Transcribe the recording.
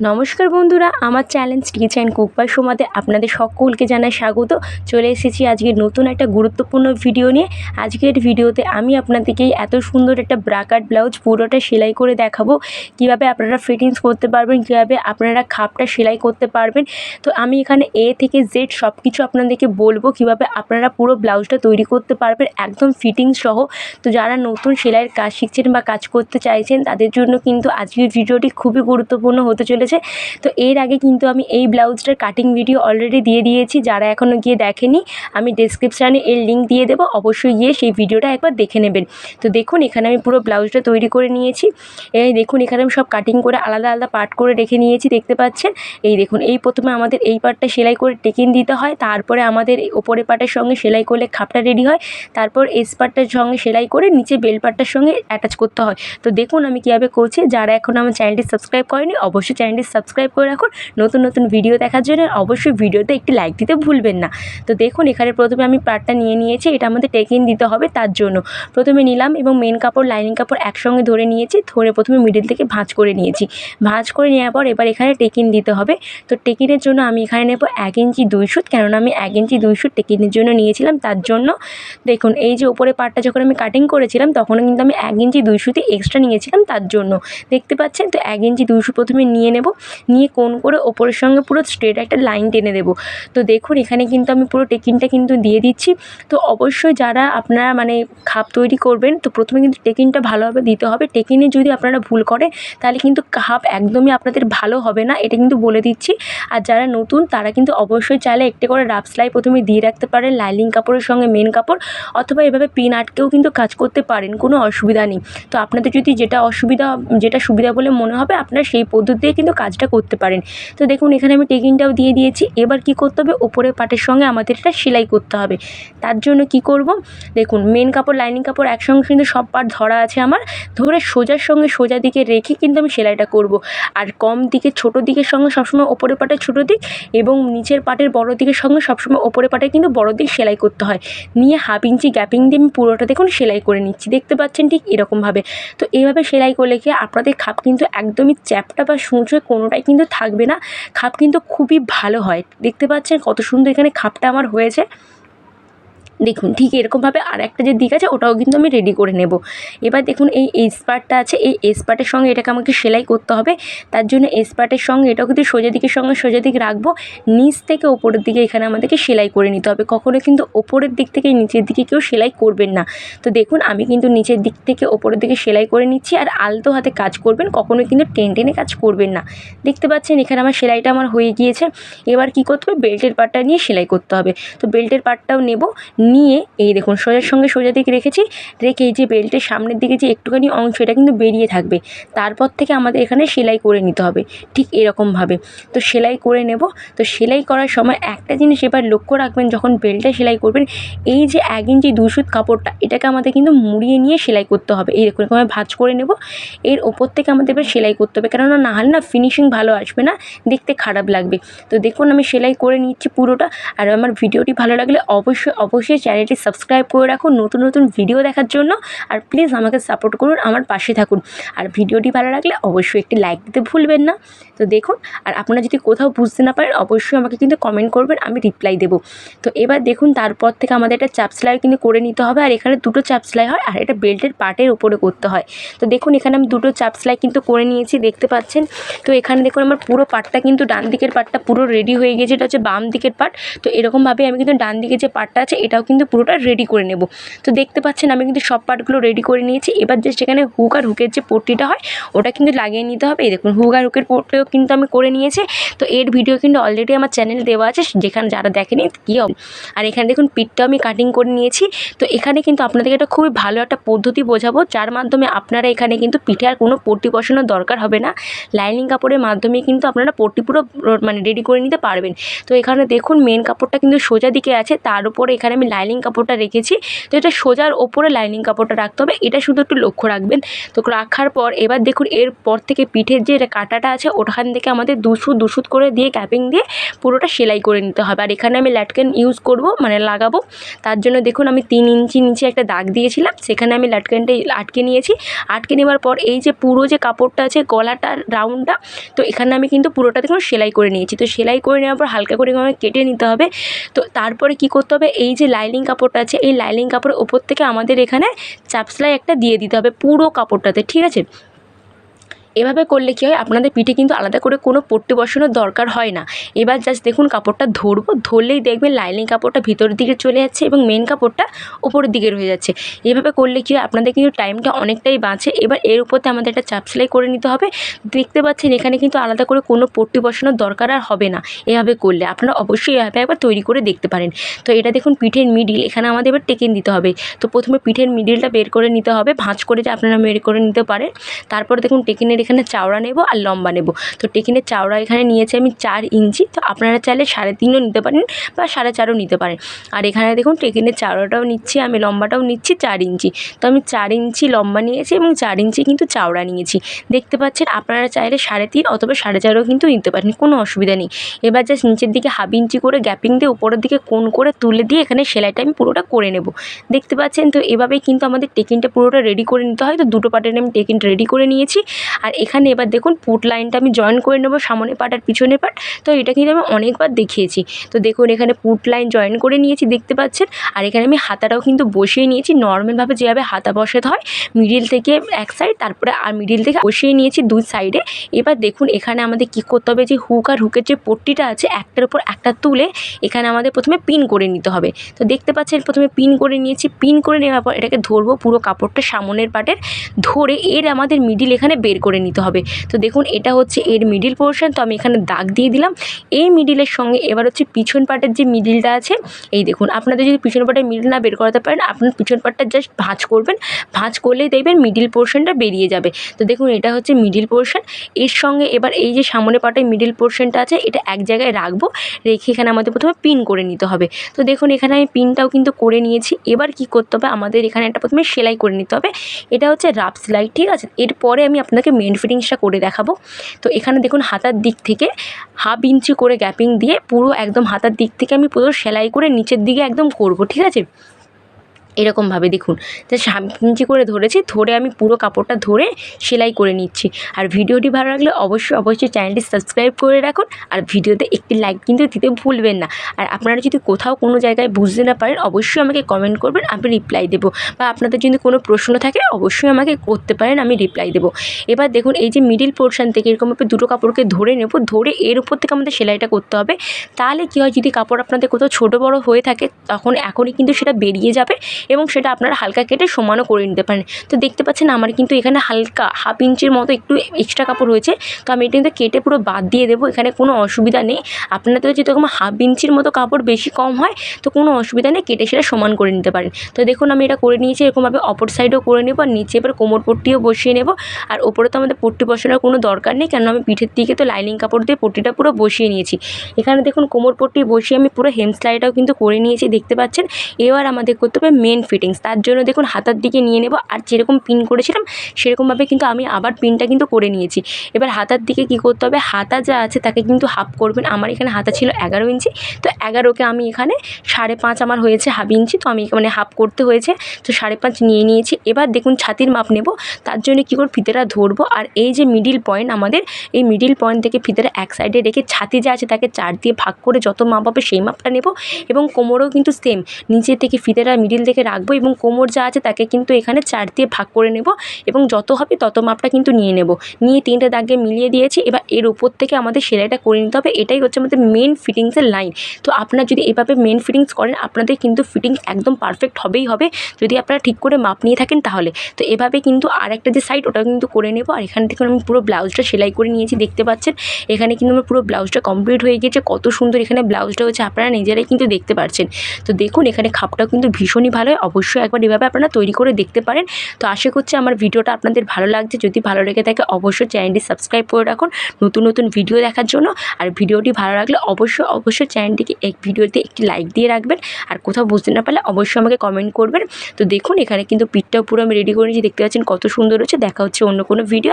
নমস্কার বন্ধুরা, আমার challenge teach and cook by সোমাতে আপনাদের সকলকে জানাই স্বাগত। চলে এসেছি আজকে নতুন একটা গুরুত্বপূর্ণ ভিডিও নিয়ে। আজকের ভিডিওতে আমি আপনাদেরকে এত সুন্দর একটা ব্রাকাট ব্লাউজ পুরোটা সেলাই করে দেখাবো। কীভাবে আপনারা ফিটিংস করতে পারবেন, কীভাবে আপনারা খাপটা সেলাই করতে পারবেন। তো আমি এখানে এ থেকে জেড সব কিছু আপনাদেরকে বলব, কীভাবে আপনারা পুরো ব্লাউজটা তৈরি করতে পারবেন, একদম ফিটিংস সহ। তো যারা নতুন সেলাইয়ের কাজ শিখছেন বা কাজ করতে চাইছেন, তাদের জন্য কিন্তু আজকের ভিডিওটি খুবই গুরুত্বপূর্ণ হতে চলেছে। তো এর আগে কিন্তু আমি এই ব্লাউজটার কাটিং ভিডিও অলরেডি দিয়ে দিয়েছি, যারা এখনও গিয়ে দেখেনি, আমি ডেসক্রিপশানে এর লিঙ্ক দিয়ে দেবো, অবশ্যই গিয়ে সেই ভিডিওটা একবার দেখে নেবেন। তো দেখুন, এখানে আমি পুরো ব্লাউজটা তৈরি করে নিয়েছি। এই দেখুন, এখানে আমি সব কাটিং করে আলাদা আলাদা পার্ট করে রেখে নিয়েছি, দেখতে পাচ্ছেন? এই দেখুন, এই প্রথমে আমাদের এই পার্টটা সেলাই করে টেকিন দিতে হয়, তারপরে আমাদের এই ওপরের পার্টের সঙ্গে সেলাই করলে খাপটা রেডি হয়, তারপর এস পার্টটার সঙ্গে সেলাই করে নিচে বেল পার্টটার সঙ্গে অ্যাটাচ করতে হয়। তো দেখুন, আমি কীভাবে করছি, যারা এখন আমার চ্যানেলটি সাবস্ক্রাইব করেনি, অবশ্যই চ্যানেলটি সাবস্ক্রাইব করে রাখুন। নতুন নতুন ভিডিও দেখার জন্য অবশ্যই ভিডিওতে একটি লাইক দিতে ভুলবেন না। তো দেখুন, এখানে প্রথমে আমি পার্টটা নিয়ে নিয়েছি। এটা আমাদের টেকিন দিতে হবে তার জন্য। প্রথমে নিলাম এবং মেন কাপড় লাইনিং কাপড় একসঙ্গে ধরে নিয়েছি। ধরে প্রথমে মিডিল থেকে ভাঁজ করে নিয়েছি। ভাঁজ করে নেওয়ার পর এবার এখানে টেকিন দিতে হবে। তো টেকিনের জন্য আমি এখানে নেব এক ইঞ্চি দুই সুত, কেননা আমি এক ইঞ্চি দুই সুত টেকিনের জন্য নিয়েছিলাম তার জন্য। দেখুন, এই যে উপরে পার্টটা যখন আমি কাটিং করেছিলাম তখন কিন্তু আমি এক ইঞ্চি দুই সুতি এক্সট্রা নিয়েছিলাম তার জন্য। দেখতে পাচ্ছেন? তো এক ইঞ্চি দুই সুত প্রথমে নিয়ে নেব। নিয়ে কোন করে ওপরের সঙ্গে পুরো স্ট্রেট একটা লাইন টেনে দেবো। তো দেখুন, এখানে কিন্তু আমি পুরো টেকিনটা কিন্তু দিয়ে দিচ্ছি। তো অবশ্যই যারা আপনারা মানে খাপ তৈরি করবেন, তো প্রথমে কিন্তু টেকিনটা ভালোভাবে দিতে হবে। টেকিনে যদি আপনারা ভুল করে তাহলে কিন্তু খাপ একদমই আপনাদের ভালো হবে না, এটা কিন্তু বলে দিচ্ছি। আর যারা নতুন, তারা কিন্তু অবশ্যই চাইলে একটি করে রাফ সেলাই প্রথমে দিয়ে রাখতে পারেন লাইলিং কাপড়ের সঙ্গে মেন কাপড়, অথবা এভাবে পিন আটকেও কিন্তু কাজ করতে পারেন, কোনো অসুবিধা নেই। তো আপনাদের যদি যেটা অসুবিধা, যেটা সুবিধা বলে মনে হবে, আপনারা সেই পদ্ধতিতে কিন্তু কাজটা করতে পারেন। তো দেখুন, এখানে আমি টেকিংটাও দিয়ে দিয়েছি। এবার কি করতে হবে? ওপরের পাটের সঙ্গে আমাদের এটা সেলাই করতে হবে। তার জন্য কি করব? দেখুন মেন কাপড় লাইনিং কাপড় একসঙ্গে কিন্তু সব পার্ট ধরা আছে আমার। ধরে সোজার সঙ্গে সোজা দিকে রেখে কিন্তু আমি সেলাইটা করব। আর কম দিকে, ছোট দিকের সঙ্গে সবসময় ওপরের পাটের ছোটো দিক এবং নিচের পাটের বড় দিকের সঙ্গে সবসময় ওপরের পাটে কিন্তু বড় দিক সেলাই করতে হয়। নিয়ে হাফ ইঞ্চি গ্যাপিং দিয়ে আমি পুরোটা দেখুন সেলাই করে নিচ্ছি। দেখতে পাচ্ছেন ঠিক এরকমভাবে। তো এইভাবে সেলাই করলে কি আপনাদের খাপ কিন্তু একদমই চ্যাপটা বা সূঁচে কোনোটাই কিন্তু থাকবে না। খাপ কিন্তু খুবই ভালো হয়। দেখতে পাচ্ছেন কত সুন্দর এখানে খাপটা আমার হয়েছে। দেখুন, ঠিক এরকমভাবে আর একটা যে দিক আছে, ওটাও কিন্তু আমি রেডি করে নেব। এবার দেখুন, এই এস পার্টটা আছে, এই এসপার্টের সঙ্গে এটাকে আমাকে সেলাই করতে হবে। তার জন্য এসপার্টের সঙ্গে এটাও কিন্তু সোজা দিকের সঙ্গে সোজা দিক রাখব। নিচ থেকে ওপরের দিকে এখানে আমাদেরকে সেলাই করে নিতে হবে। কখনো কিন্তু ওপরের দিক থেকে নিচের দিকে কেউ সেলাই করবেন না। তো দেখুন, আমি কিন্তু নিচের দিক থেকে ওপরের দিকে সেলাই করে নিচ্ছি আর আলতো হাতে কাজ করবেন কখনো কিন্তু টেন টেনে কাজ করবেন না। দেখতে পাচ্ছেন, এখানে আমার সেলাইটা আমার হয়ে গিয়েছে। এবার কী করতে হবে? বেল্টের পার্টটা নিয়ে সেলাই করতে হবে। তো বেল্টের পার্টটাও নেব। নিয়ে এই দেখুন সোজার সঙ্গে সোজা দিকে রেখেছি, রেখে এই যে বেল্টের সামনের দিকে যে একটুখানি অংশ, এটা কিন্তু বেরিয়ে থাকবে। তারপর থেকে আমাদের এখানে সেলাই করে নিতে হবে, ঠিক এরকমভাবে। তো সেলাই করে নেব। তো সেলাই করার সময় একটা জিনিস এবার লক্ষ্য রাখবেন, যখন বেল্টে সেলাই করবেন, এই যে এক ইঞ্চি দুই কাপড়টা, এটাকে আমাদের কিন্তু মুড়িয়ে নিয়ে সেলাই করতে হবে। এই দেখুন, এরকমভাবে ভাঁজ করে নেব। এর ওপর থেকে আমাদের এবার সেলাই করতে হবে, কেননা না হলে না ফিনিশিং ভালো আসবে না, দেখতে খারাপ লাগবে। তো দেখুন, আমি সেলাই করে নিচ্ছি পুরোটা। আর আমার ভিডিওটি ভালো লাগলে অবশ্যই অবশ্যই চ্যানেলটি সাবস্ক্রাইব করে রাখুন, নতুন নতুন ভিডিও দেখার জন্য। আর প্লিজ আমাকে সাপোর্ট করুন, আমার পাশে থাকুন। আর ভিডিওটি ভালো লাগলে অবশ্যই একটি লাইক দিতে ভুলবেন না। তো দেখুন, আর আপনারা যদি কোথাও বুঝতে না পারেন, অবশ্যই আমাকে কিন্তু কমেন্ট করবেন, আমি রিপ্লাই দেবো। তো এবার দেখুন, তারপর থেকে আমাদের একটা চাপ সেলাই কিন্তু করে নিতে হবে। আর এখানে দুটো চাপ সেলাই হয়, আর এটা বেল্টের পার্টের উপরে করতে হয়। তো দেখুন, এখানে আমি দুটো চাপ সেলাই কিন্তু করে নিয়েছি, দেখতে পাচ্ছেন। তো এখানে দেখুন, আমার পুরো পার্টটা কিন্তু ডান দিকের পার্টটা পুরো রেডি হয়ে গেছে এটা হচ্ছে বাম দিকের পার্ট তো এরকমভাবে আমি কিন্তু ডান দিকে যে পার্টটা আছে, এটাও কিন্তু পুরোটা রেডি করে নেব। তো দেখতে পাচ্ছেন, আমি কিন্তু সব পার্টগুলো রেডি করে নিয়েছি। এবার যে সেখানে হুক আর হুকের যে পট্টিটা হয়, ওটা কিন্তু লাগিয়ে নিতে হবে। এই দেখুন হুক আর হুকের পট্টিও কিন্তু আমি করে নিয়েছি। তো এর ভিডিও কিন্তু অলরেডি আমার চ্যানেলে দেওয়া আছে, যেখানে যারা দেখেনি, কী হবে আর এখানে দেখুন পিঠটাও আমি কাটিং করে নিয়েছি। তো এখানে কিন্তু আপনাদেরকে একটা খুবই ভালো একটা পদ্ধতি বোঝাবো, যার মাধ্যমে আপনারা এখানে কিন্তু পিঠে আর কোনো পট্টি বসানোর দরকার হবে না। লাইনিং কাপড়ের মাধ্যমে কিন্তু আপনারা পট্টি পুরো মানে রেডি করে নিতে পারবেন। তো এখানে দেখুন মেন কাপড়টা কিন্তু সোজা দিকে আছে। তার উপরে এখানে আমি লাইনিং কাপড়টা রেখেছি। তো এটা সোজার ওপরে লাইনিং কাপড়টা রাখতে হবে। এটা শুধু একটু লক্ষ্য রাখবেন। তো রাখার পর এবার দেখুন, এর পর থেকে পিঠের যে এটা কাটাটা আছে, ওখান থেকে আমাদের দুশো দুশুত করে দিয়ে ক্যাপিং দিয়ে পুরোটা সেলাই করে নিতে হবে। আর এখানে আমি ল্যাটকেন ইউজ করব মানে লাগাবো। তার জন্য দেখুন, আমি তিন ইঞ্চি নিচে একটা দাগ দিয়েছিলাম। সেখানে আমি ল্যাটকেনটা আটকে নিয়েছি। আটকে নেওয়ার পর এই যে পুরো যে কাপড়টা আছে, গলাটা রাউন্ডটা তো এখানে আমি কিন্তু পুরোটা দেখুন সেলাই করে নিয়েছি। তো সেলাই করে নেওয়ার পর হালকা করে কেটে নিতে হবে। তো তারপরে কি করতে হবে? এই যে লাইনিং কাপড়টা আছে, এই লাইনিং কাপড়ের ওপর থেকে আমাদের এখানে চাপ সেলাই একটা দিয়ে দিতে হবে পুরো কাপড়টাতে, ঠিক আছে? এভাবে করলে কী হয়? আপনাদের পিঠে কিন্তু আলাদা করে কোনো পট্টি বসানোর দরকার হয় না। এবার জাস্ট দেখুন কাপড়টা ধরবো, ধরলেই দেখবেন লাইনিং কাপড়টা ভিতরের দিকে চলে যাচ্ছে এবং মেন কাপড়টা ওপরের দিকে রয়ে যাচ্ছে। এভাবে করলে কী হয়? আপনাদের কিন্তু টাইমটা অনেকটাই বাঁচে। এবার এর উপরতে আমাদের একটা চাপ সেলাই করে নিতে হবে। দেখতে পাচ্ছেন এখানে কিন্তু আলাদা করে কোনো পট্টি বসানোর দরকার আর হবে না এভাবে করলে। আপনারা অবশ্যই এভাবে একবার তৈরি করে দেখতে পারেন। তো এটা দেখুন পিঠের মিডিল এখানে আমাদের এবার টেকেন দিতে হবে। তো প্রথমে পিঠের মিডিলটা বের করে নিতে হবে। ভাঁজ করে যে আপনারা বের করে নিতে পারেন। তারপরে দেখুন টেকিনের এখানে চওড়া নেব আর লম্বা নেব। তো টেকিনের চওড়া এখানে নিয়েছি আমি চার ইঞ্চি। তো আপনারা চাইলে সাড়ে তিনও নিতে পারেন বা সাড়ে চারও নিতে পারেন। আর এখানে দেখুন টেকিনের চওড়াটাও নিচ্ছি, আমি লম্বাটাও নিচ্ছি চার ইঞ্চি। তো আমি চার ইঞ্চি লম্বা নিয়েছি এবং চার ইঞ্চি কিন্তু চওড়া নিয়েছি। দেখতে পাচ্ছেন আপনারা চাইলে সাড়ে তিন অথবা সাড়ে চারও কিন্তু নিতে পারেন, কোনো অসুবিধা নেই। এবার জাস্ট নিচের দিকে হাফ ইঞ্চি করে গ্যাপিং দিয়ে উপরের দিকে কোণ করে তুলে দিয়ে এখানে সেলাইটা আমি পুরোটা করে নেব। দেখতে পাচ্ছেন তো এভাবেই কিন্তু আমাদের টেকিনটা পুরোটা রেডি করে নিতে হয়। তো দুটো পার্টের আমি টেকিনটা রেডি করে নিয়েছি। আর এখানে এবার দেখুন পুট লাইনটা আমি জয়েন করে নেব সামনের পার্ট আর পিছনের পার্ট তো এটা কিন্তু আমি অনেকবার দেখিয়েছি। তো দেখুন এখানে পুট লাইন জয়েন করে নিয়েছি, দেখতে পাচ্ছেন? আর এখানে আমি হাতাটাও কিন্তু বসিয়ে নিয়েছি। নর্মালভাবে যেভাবে হাতা বসাতে হয় মিডিল থেকে এক সাইড তারপরে আর মিডিল থেকে বসিয়ে নিয়েছি দুই সাইডে এবার দেখুন এখানে আমাদের কী করতে হবে? যে হুক আর হুকের যে পট্টিটা আছে, একটার উপর একটা তুলে এখানে আমাদের প্রথমে পিন করে নিতে হবে। তো দেখতে পাচ্ছেন, প্রথমে পিন করে নিয়েছি। পিন করে নেওয়ার পর এটাকে ধরবো পুরো কাপড়টা সামনের পাটের ধরে এর আমাদের মিডিল এখানে বের করে নিতে হবে। তো দেখুন, এটা হচ্ছে এর মিডিল পোর্শন তো আমি এখানে দাগ দিয়ে দিলাম। এই মিডিলের সঙ্গে এবার হচ্ছে পিছন পাটের যে মিডিলটা আছে, এই দেখুন, আপনাদের যদি পিছন পাটের মিডিল না বের করাতে পারেন, আপনার পিছন পাটটা জাস্ট ভাঁজ করবেন। ভাঁজ করলেই দেখবেন মিডিল পোর্শনটা বেরিয়ে যাবে। তো দেখুন, এটা হচ্ছে মিডিল পোর্শন এর সঙ্গে এবার এই যে সামনে পাটের মিডিল পোর্শনটা আছে, এটা এক জায়গায় রাখব। রেখে এখানে আমাদের প্রথমে পিন করে নিতে হবে। তো দেখুন, এখানে আমি পিনটাও কিন্তু করে নিয়েছি। এবার কি করতে হবে? আমাদের এখানে একটা প্রথমে সেলাই করে নিতে হবে। এটা হচ্ছে রাফ সেলাই, ঠিক আছে? এরপরে আমি আপনাকে মেন ফিটিংসটা করে দেখাবো। তো এখানে দেখুন হাতার দিক থেকে হাফ ইঞ্চি করে গ্যাপিং দিয়ে পুরো একদম হাতার দিক থেকে আমি পুরো সেলাই করে নিচের দিকে একদম করব, ঠিক আছে? এরকমভাবে দেখুন। জাস্ট হাফ ইঞ্চি করে ধরেছি, ধরে আমি পুরো কাপড়টা ধরে সেলাই করে নিচ্ছি। আর ভিডিওটি ভালো লাগলে অবশ্যই অবশ্যই চ্যানেলটি সাবস্ক্রাইব করে রাখুন। আর ভিডিওতে একটি লাইক কিন্তু দিতে ভুলবেন না। আর আপনারা যদি কোথাও কোনো জায়গায় বুঝতে না পারেন, অবশ্যই আমাকে কমেন্ট করবেন, আমি রিপ্লাই দেবো। বা আপনাদের যদি কোনো প্রশ্ন থাকে, অবশ্যই আমাকে করতে পারেন, আমি রিপ্লাই দেবো। এবার দেখুন, এই যে মিডিল পোর্শন থেকে এরকমভাবে দুটো কাপড়কে ধরে নেব, ধরে এর উপর থেকে আমাদের সেলাইটা করতে হবে। তাহলে কী হয়, যদি কাপড় আপনাদের কোথাও ছোটো বড়ো হয়ে থাকে, তখন এখনই কিন্তু সেটা বেরিয়ে যাবে। এবং সেটা আপনারা হালকা কেটে সমানও করে নিতে পারেন। তো দেখতে পাচ্ছেন আমার কিন্তু এখানে হালকা হাফ ইঞ্চির মতো একটু এক্সট্রা কাপড় হয়েছে তো আমি এটা কিন্তু কেটে পুরো বাদ দিয়ে দেবো, এখানে কোনো অসুবিধা নেই। আপনাদের যদি এরকম হাফ ইঞ্চির মতো কাপড় বেশি কম হয়, তো কোনো অসুবিধা নেই, কেটে সেটা সমান করে নিতে পারেন। তো দেখুন আমি এটা করে নিয়েছি, এরকমভাবে অপর সাইডেও করে নেব আর নিচে এবার কোমর পট্টিও বসিয়ে নেব। আর ওপরে তো আমাদের পট্টি বসানোর কোনো দরকার নেই কেন আমি পিঠের দিকে তো লাইনিং কাপড় দিয়ে পট্টিটা পুরো বসিয়ে নিয়েছি। এখানে দেখুন কোমর পট্টি বসিয়ে আমি পুরো হেম সেলাইটাও কিন্তু করে নিয়েছি, দেখতে পাচ্ছেন? এবার আমাদের করতে হবে ফিটিংস তার জন্য দেখুন, হাতার দিকে নিয়ে নেব, আর যেরকম পিন করেছিলাম, সেরকমভাবে কিন্তু আমি আবার পিনটা কিন্তু করে নিয়েছি। এবার হাতার দিকে কী করতে হবে? হাতা যা আছে, তাকে কিন্তু হাফ করবেন। আমার এখানে হাতা ছিল এগারো ইঞ্চি, তো এগারোকে আমি এখানে সাড়ে পাঁচ আমার হয়েছে হাফ ইঞ্চি, তো আমি মানে হাফ করতে হয়েছে, তো সাড়ে পাঁচ নিয়ে নিয়েছি। এবার দেখুন, ছাতির মাপ নেব, তার জন্য কী করে ফিতেটা ধরবো, আর এই যে মিডিল পয়েন্ট আমাদের, এই মিডিল পয়েন্ট থেকে ফিতেটা এক সাইডে রেখে ছাতি যা আছে, তাকে চার দিয়ে ভাগ করে যত মাপ হবে, সেই মাপটা নেব। এবং কোমরেও কিন্তু সেম নিচে থেকে ফিতেটা মিডিল থেকে রাখব এবং কোমর যা আছে তাকে কিন্তু এখানে চার দিয়ে ভাগ করে নেব এবং যত হবে তত মাপটা কিন্তু নিয়ে নেব। নিয়ে তিনটে দাগে মিলিয়ে দিয়েছি, এবার এর উপর থেকে আমাদের সেলাইটা করে নিতে হবে। এটাই হচ্ছে আমাদের মেন ফিটিংসের লাইন তো আপনারা যদি এভাবে মেন ফিটিংস করেন, আপনাদের কিন্তু ফিটিংস একদম পারফেক্ট হবেই হবে। যদি আপনারা ঠিক করে মাপ নিয়ে থাকেন তাহলে। তো এভাবে কিন্তু আর একটা যে সাইড ওটা কিন্তু করে নেব। আর এখান থেকে আমি পুরো ব্লাউজটা সেলাই করে নিয়েছি, দেখতে পাচ্ছেন? এখানে কিন্তু আমার পুরো ব্লাউজটা কমপ্লিট হয়ে গিয়েছে কত সুন্দর এখানে ব্লাউজটা হচ্ছে আপনারা নিজেরাই কিন্তু দেখতে পাচ্ছেন তো দেখুন, এখানে খাপটাও কিন্তু ভীষণই ভালো হয় অবশ্যই একবার এভাবে আপনারা তৈরি করে দেখতে পারেন। তো আশা করছি আমার ভিডিওটা আপনাদের ভালো লাগছে। যদি ভালো লেগে থাকে অবশ্যই চ্যানেলটি সাবস্ক্রাইব করে রাখুন নতুন নতুন ভিডিও দেখার জন্য। আর ভিডিওটি ভালো লাগলে অবশ্যই অবশ্যই চ্যানেলটিকে এক ভিডিওতে একটি লাইক দিয়ে রাখবেন। আর কোথাও বুঝতে না পারলে অবশ্যই আমাকে কমেন্ট করবেন। তো দেখুন এখানে কিন্তু পিঠটাও পুরো আমি রেডি করে নিয়েছি। দেখতে পাচ্ছেন কত সুন্দর হচ্ছে। দেখা হচ্ছে অন্য কোনো ভিডিও।